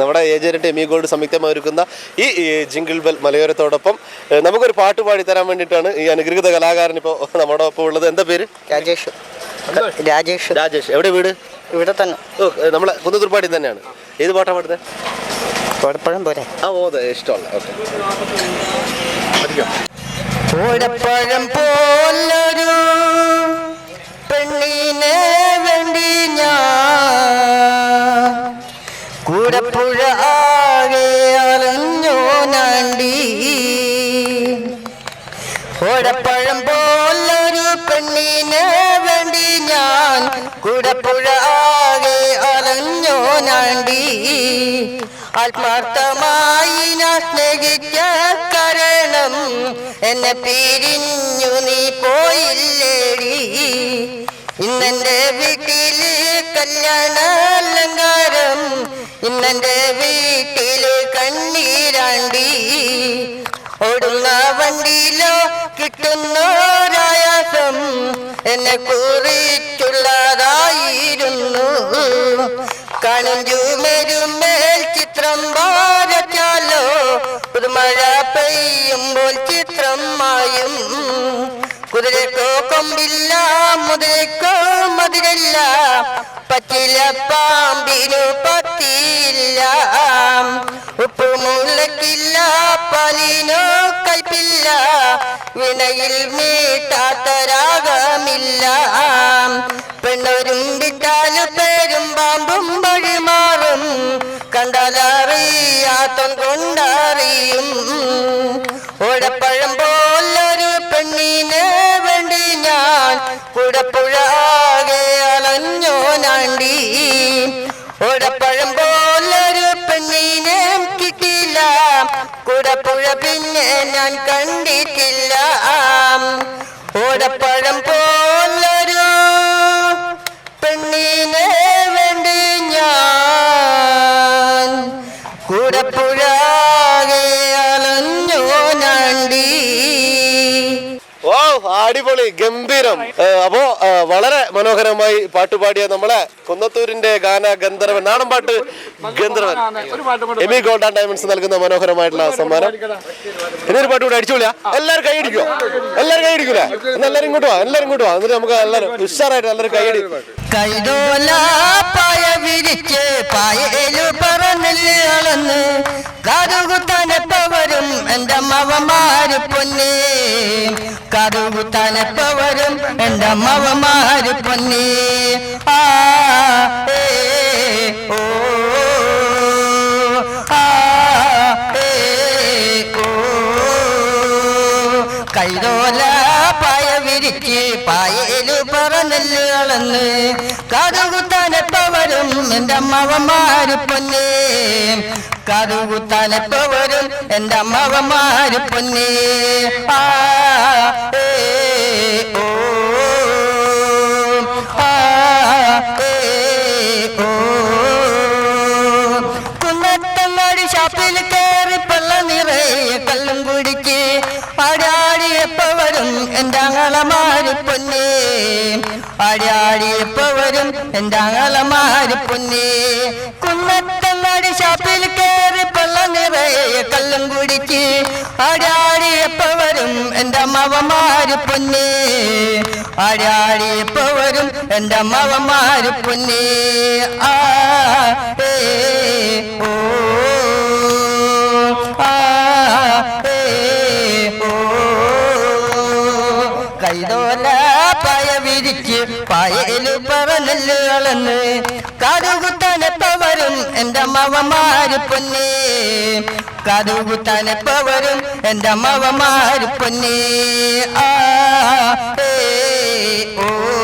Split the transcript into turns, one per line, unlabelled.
നമ്മുടെ agent Amy gold സംയുക്തമായി ഒരുക്കുന്ന ഈ ജിംഗിൾ ജിങ്കിൾ ബെൽ മലയോരത്തോടൊപ്പം നമുക്കൊരു പാട്ട് പാടി തരാൻ വേണ്ടിയിട്ടാണ് ഈ അനുഗ്രഹീത കലാകാരൻ ഇപ്പോൾ നമ്മുടെ ഒപ്പം ഉള്ളത്. എന്താ പേര്?
രാജേഷ്. രാജേഷ്.
രാജേഷ്. എവിടെ വീട്?
ഇവിടെ തന്നെ.
ഓ നമ്മളെ കുന്നത്തൂർപ്പാടി തന്നെയാണ്. ഏത് പാട്ടാ പാടുന്നത്
കോടപ്പഴം പോരെ.
ആ ഓ അതെ ഇഷ്ടമല്ല ഓക്കെ.
പഴം പോലൊരു പെണ്ണിനെ കോടപ്പഴം പോലൊരു പെണ്ണിനെ വേണ്ടി ഞാൻ കുടപ്പുഴ ആകെ അറിഞ്ഞോ നാണ്ടി ആത്മാർത്ഥമായി ഞാൻ സ്നേഹിച്ച കാരണം എന്നെ പിരിഞ്ഞു നീ പോയില്ലേടി. ഇന്നെന്റെ വീട്ടിൽ കല്യാണ അലങ്കാരം ഇന്നെന്റെ വീട്ടിൽ കണ്ണീരാണ്ടി. ഓടുന്ന വണ്ടിയിലോ കിട്ടുന്നോരായാസം എന്നെ കുറിച്ചുള്ളതായിരുന്നു. കണഞ്ചുമരുമേൽ ചിത്രം വരച്ചാലോ? പുതുമഴ പെയ്യുമ്പോൾ ചിത്രം മായും. കുതിരക്കോ കൊമ്പില്ല മുതിരക്കോ മതിരല്ല പറ്റില്ല പാമ്പിനു പറ്റിയില്ല ഉപ്പുമുളക്കില്ല പലിനോ കൈപ്പില്ല വിനയിൽ മീട്ടാത്ത രാഗമില്ല. പെണ്ണൊരും വിട്ടാൽ പേരും പാമ്പും വഴിമാറും. കണ്ടാലറിയാത്തം കൊണ്ടറിയും. ഓടപ്പഴം പോലൊരു പെണ്ണിനെ വേണ്ടി ഞാൻ കുടപ്പുഴ ആകെ അലഞ്ഞോ നാണ്ടി ഓടപ്പഴം കുടപ്പുഴ പിന്നെ ഞാൻ കണ്ടിട്ടില്ല. ഓടപ്പഴം പോലൊരു
അടിപൊളി ഗംഭീരം. അപ്പോ വളരെ മനോഹരമായി പാട്ടുപാടിയ നമ്മളെ കുന്നത്തൂരിന്റെ ഗാന ഗന്ധർവൻ നാടൻ പാട്ട് ഗന്ധർവൻ. എമി ഗോൾഡ് ആൻഡ് ഡയമണ്ട്സ് നൽകുന്ന മനോഹരമായിട്ടുള്ള സമ്മാനം. ഇനി ഒരു പാട്ട് കൂടെ അടിച്ചോളിയാ എല്ലാവരും കൈ അടിക്കോ എല്ലാവരും കൈ അടിക്കൂല എന്നാ എല്ലാവരും ഇങ്ങോട്ട് വാ എല്ലാവരും ഇങ്ങോട്ട് വാ. എന്നിട്ട് നമുക്ക് എല്ലാവരും ഉഷാറായിട്ട് എല്ലാവരും കൈ അടി
കൈതോല പായ വിരിച്ച് പായലു അളന്ന്. എന്റെ മവമാര് പൊന്നേ. കറുകുത്തനപ്പവരും എന്റെ മവമാര് പൊന്നേ. കൈതോല പായ വിരിച്ച് പായലു പറന്നൽ അളന്ന് കറുകുത്തനപ്പവരും എന്റെ അമ്മവന്മാര് പൊന്നേ. കറുകുത്തനപ്പവരും എന്റെ അമ്മവന്മാര് പൊന്നേ. ആ ഏ. ഷാപ്പിൽ കയറി പള്ള നിറയെ കല്ലും കുടിച്ച് ആടാടിയപ്പവരും എന്റെ അങ്ങളമാരി പൊന്നേ. ആടാടിയപ്പവരും എന്റെ അങ്ങളമാരി പൊന്നേ. കുന്നത്തങ്ങാടി ഷാപ്പിൽ കയറി പള്ള നിറയെ കല്ലും കുടിച്ച് ആടാടിയപ്പവരും എന്റെ അമ്മവമാരി പൊന്നേ. ആടാടിയപ്പവരും എന്റെ അമ്മവമാരി പൊന്നേ. ആ കൈതോല പായ വിരിച്ച് പായലു പറന്നൽ അളന്ന് കറുകുത്തനപ്പവരും എന്റെ അമ്മവന്മാര് പൊന്നേ. കറുകുത്തനപ്പവരും എന്റെ അമ്മവന്മാര് പൊന്നേ. ആ ഓ.